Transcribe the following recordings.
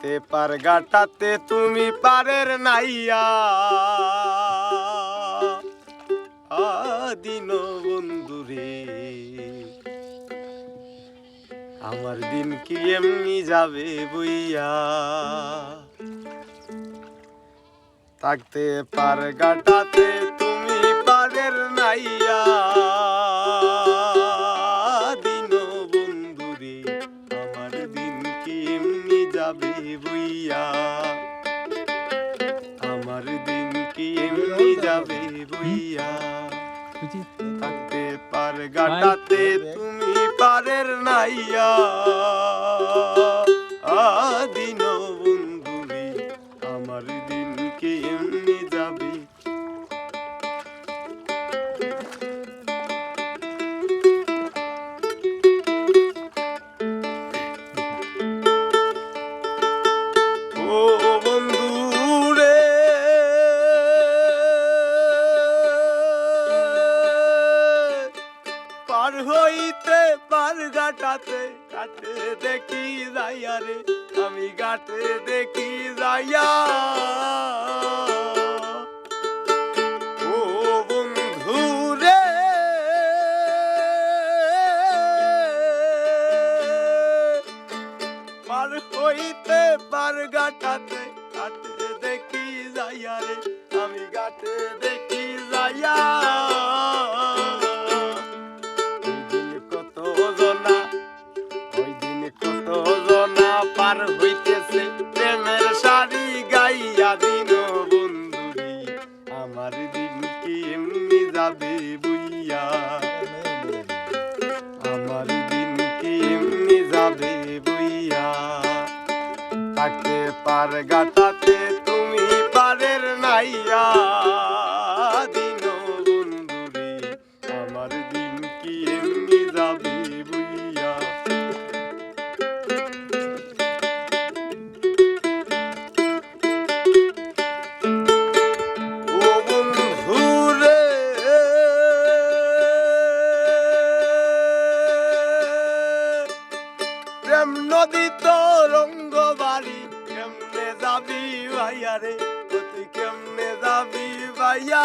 থাকতে পার গাটাতে তুমি পারের নাইয়া। আদিন বন্ধুরে আমার দিন কি এমনি যাবে বইয়া? থাকতে পার গাটাতে তুমি পারের নাইয়া। এমনি যাবে বইয়া? আমার দিন কি এমনি যাবে বইয়া? থাকতে পার গাটাতে তুমি পারের নাইয়া। হইতে পার গাটাতে কাটে দেখি যাইয়া রে, আমি গাটে দেখি যাইয়া। পার হইতে পার গাটাতে কাটে দেখি যাইয়া রে, আমি গাটে পার হইতেছে প্রেমের শাড়ি গাইয়া দিন বন্ধুরি। আমার দিন কি এমনি যাবে বুইয়া? আমার দিন কি এমনি যাবে বইয়া? থাকতে পার গাটাতে তুমি পারের নাইয়া? দিন বন্ধুরে, আমার দিন কি কেমনে যাবি ভাইয়া রে? তুই কেমনে যাবি ভাইয়া?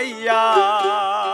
পারের